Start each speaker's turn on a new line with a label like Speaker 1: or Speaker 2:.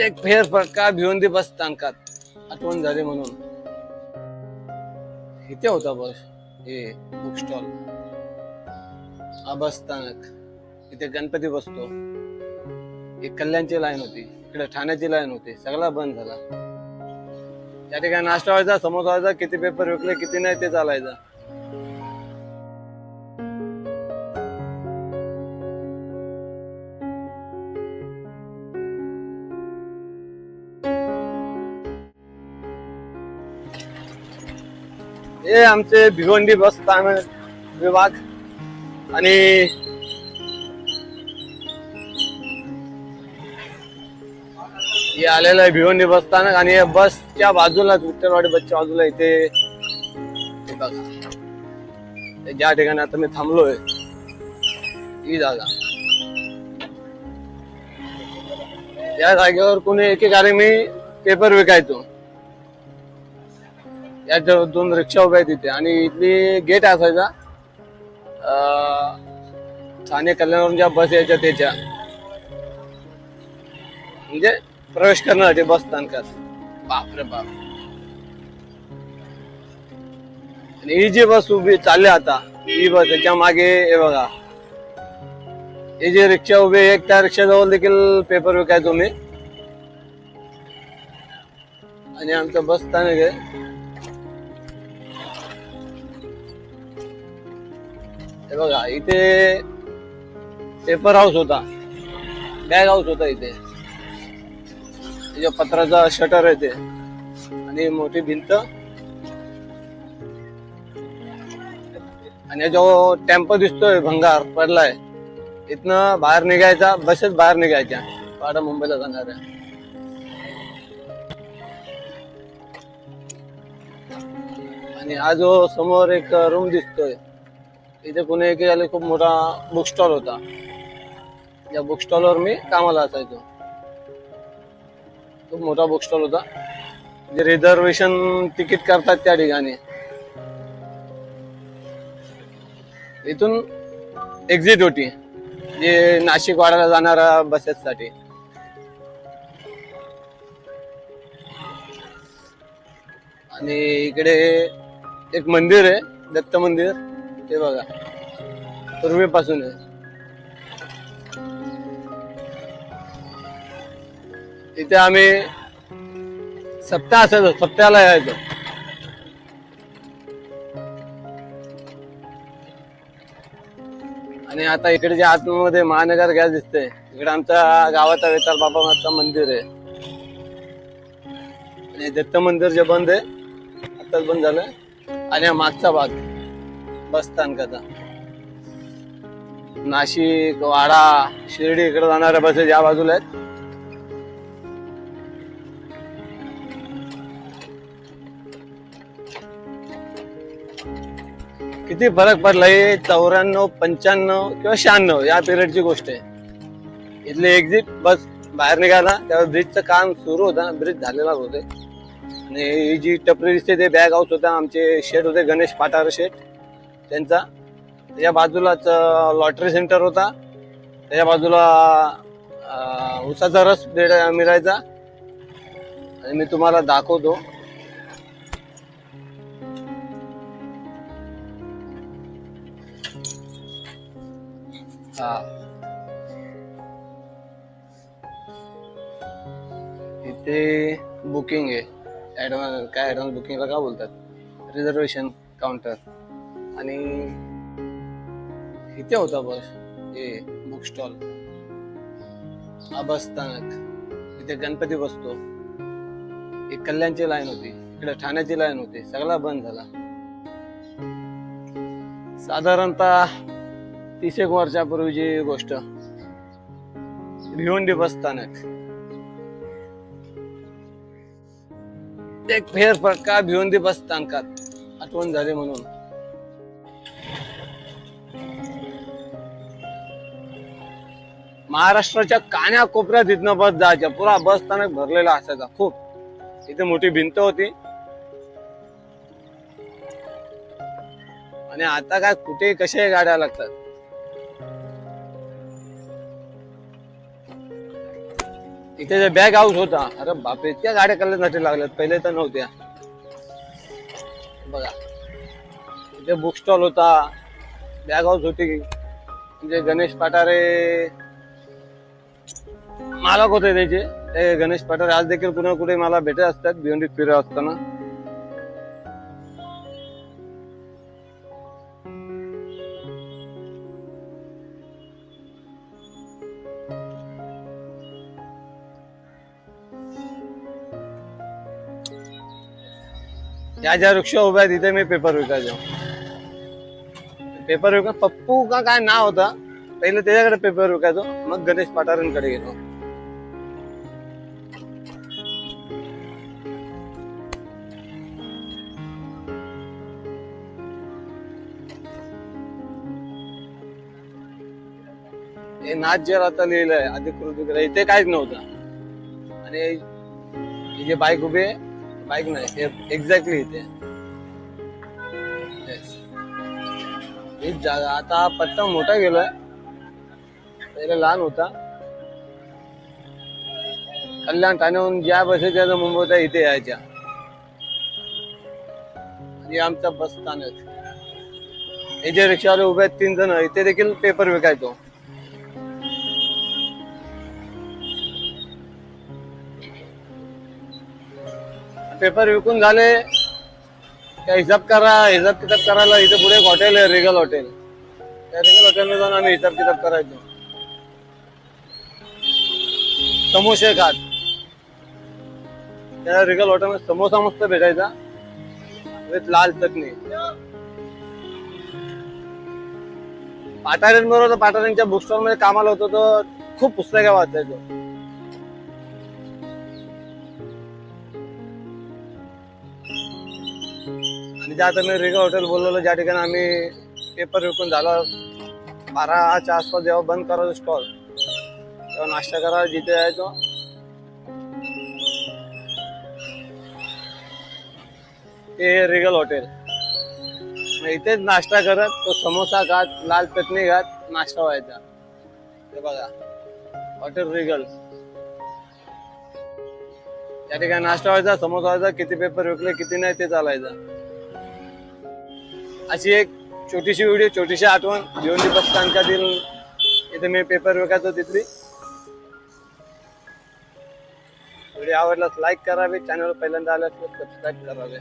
Speaker 1: एक फेर फटका दे बस स्थानकात. आठवण झाली म्हणून. इथे होता बस हे बुक स्टॉल हा बस स्थानक. इथे गणपती बसतो. एक कल्याणची लाईन होती. इकडे ठाण्याची लाईन होती. सगळा बंद झाला. त्या ठिकाणी नाश्ता व्हायचा समोसा व्हायचा किती पेपर विकले किती नाही ते चालायचं. हे आमचे भिवंडी बस स्थानक विभाग आणि हे आलेलं आहे भिवंडी बस स्थानक आणि या बसच्या बाजूला विठ्ठलवाडी बसच्या बाजूला इथे बघा. ज्या ठिकाणी आता मी थांबलोय ही जागा. या जागेवर कोणी एकेकाने मी पेपर विकायचो. याच्या दोन रिक्षा उभ्या आहेत तिथे. आणि इथली गेट असायचा. अं, ठाणे कल्याणवरून ज्या बस यायच्या त्याच्या. म्हणजे प्रवेश करण्यासाठी बस स्थानकात. बापरे बाप. आणि ही जी बस उभी चालली आता ही बस त्याच्यामागे हे बघा. हे जे रिक्षा उभे आहे, एक त्या रिक्षाजवळ देखील पेपर विकायचो मी आणि आमचं बस स्थानक आहे. हे बघा इथे पेपर हाऊस होता. बॅग हाऊस होता इथे. त्याच्या पत्राचा शटर आहे ते. आणि मोठी भिंत. आणि जो टेम्पो दिसतोय भंगार पडलाय इथनं बाहेर निघायचा बसेस बाहेर निघायच्या. वाडा मुंबईला जाणाऱ्या आणि हा जो समोर एक रूम दिसतोय. इथे पुणे एक झाले खूप मोठा बुक स्टॉल होता. या बुक स्टॉलवर मी कामाला असायचो. खूप मोठा बुक स्टॉल होता. जे रिझर्वेशन तिकीट करतात त्या ठिकाणी. इथून एक्झिट होती. जे नाशिक वाड्याला जाणाऱ्या बसेससाठी आणि इकडे एक मंदिर आहे दत्त मंदिर. ते बघा. पूर्वीपासून आहे. इथे आम्ही सप्ताह असायचो सप्त्याला यायचो. आणि आता इकडे जे आतमध्ये महानगर गॅस दिसते इकडे आमच्या गावाचा वेताल बाबा माता मंदिर आहे. आणि दत्त मंदिर जे बंद आहे आताच बंद झालं. आणि हा मागचा भाग. बस स्थानकाचा नाशिक वाडा शिर्डी इकडे जाणाऱ्या बसेस या बाजूला आहेत. किती फरक पडलाय? चौऱ्याण्णव पंच्याण्णव किंवा शहाण्णव या पिरियडची गोष्ट आहे. इथले एक्झिट बस बाहेर निघाला त्यावर ब्रिजचं काम सुरू होतं ब्रिज झालेला होते. आणि ही जी टपरी दिसते ते बॅग हाऊस होता आमचे शेट होते गणेश पाटार शेट त्यांचा. त्याच्या बाजूलाच लॉटरी सेंटर होता. त्याच्या बाजूला उसाचा रस मिळायचा. आणि मी तुम्हाला दाखवतो. इथे बुकिंग आहे. ॲडव्हान्स काय ॲडव्हान्स बुकिंगला का बोलतात? रिझर्वेशन काउंटर आणि इथे होता बस हे बुक स्टॉल हा बस स्थानक इथे गणपती बसतो. एक कल्याणची लाईन होती. इकडे ठाण्याची लाईन होती. सगळा बंद झाला. साधारणतः तीस एक वर्षापूर्वीची गोष्ट. भिवंडी बस स्थानक एक फेरफटका भिवंडी बस स्थानकात आठवण झाली म्हणून. महाराष्ट्राच्या कान्या कोपऱ्यात इथनं बस जायच्या पुरा बस स्थानक भरलेला असायचा खूप. इथे मोठी भिंत होती. आणि आता काय कुठे कशा गाड्या लागतात? इथे जे बॅग हाऊस होता अरे बापरे इतक्या गाड्या करण्यासाठी लागल्यात. पहिले तर नव्हत्या. बघा. इथे बुक स्टॉल होता. बॅग हाऊस होती. म्हणजे गणेश पाटारे मालक होते त्याचे. ते गणेश पाटारे आज देखील कुणा कुठे मला भेटत असतात भिवंडीत फिरत असताना. ज्या ज्या वृक्ष उभ्या तिथे मी पेपर विकायचो पेपर विका पप्पू का काय नाव होता? पहिले त्याच्याकडे पेपर विकायचो मग गणेश पाटारांकडे गेलो. हे नाच जे आता लिहिलंय अधिकृत वगैरे इथे काहीच नव्हतं. आणि ही जे बाईक उभी आहे बाईक नाही एक्झॅक्टली इथे. ही जागा आता पत्ता मोठा गेलाय. पहिला लहान होता. कल्याण ठाण्याहून ज्या बसेस यायचं मुंबईत इथे यायच्या. आणि आमचा बस स्थानक. हे जे रिक्षावाले उभे आहेत तीन जण इथे देखील पेपर विकायचो. पेपर विकून झाले. त्या हिसाब करा हिसाब किताब करायला इथे पुढे एक हॉटेल आहे रिगल हॉटेल त्या रिगल हॉटेलला जाऊन आम्ही हिसाब किताब करायचो. समोसे खात. त्या रिगल हॉटेलमध्ये समोसा मस्त भेटायचा. विथ लाल चटणी. पाटाऱ्यांबरोबर पाटाऱ्यांच्या बुक स्टॉलमध्ये कामाला होतो तर खूप पुस्तकं वाचायचो. आणि आता मी रेगा हॉटेल बोलवलं ज्या ठिकाणी आम्ही पेपर विकून झालं बाराच्या आसपास जेव्हा बंद करायचं स्टॉल तेव्हा नाश्ता करायला जिथे जायचो. ते रिगल हॉटेल. इथेच नाश्ता करत तो समोसा खात लाल चटणी खात नाश्ता व्हायचा. ते बघा. Hotel Regal. त्या ठिकाणी नाश्ता व्हायचा समोसा व्हायचा किती पेपर विकले किती नाही ते चालायचं. अशी एक छोटीशी व्हिडिओ छोटीशी आठवण भिवंडी बस स्थानकातील इथे मी पेपर विकायचो तिथली. व्हिडिओ आवडल्यास लाईक करावे चॅनल पहिल्यांदा आल्यास सबस्क्राईब करावे.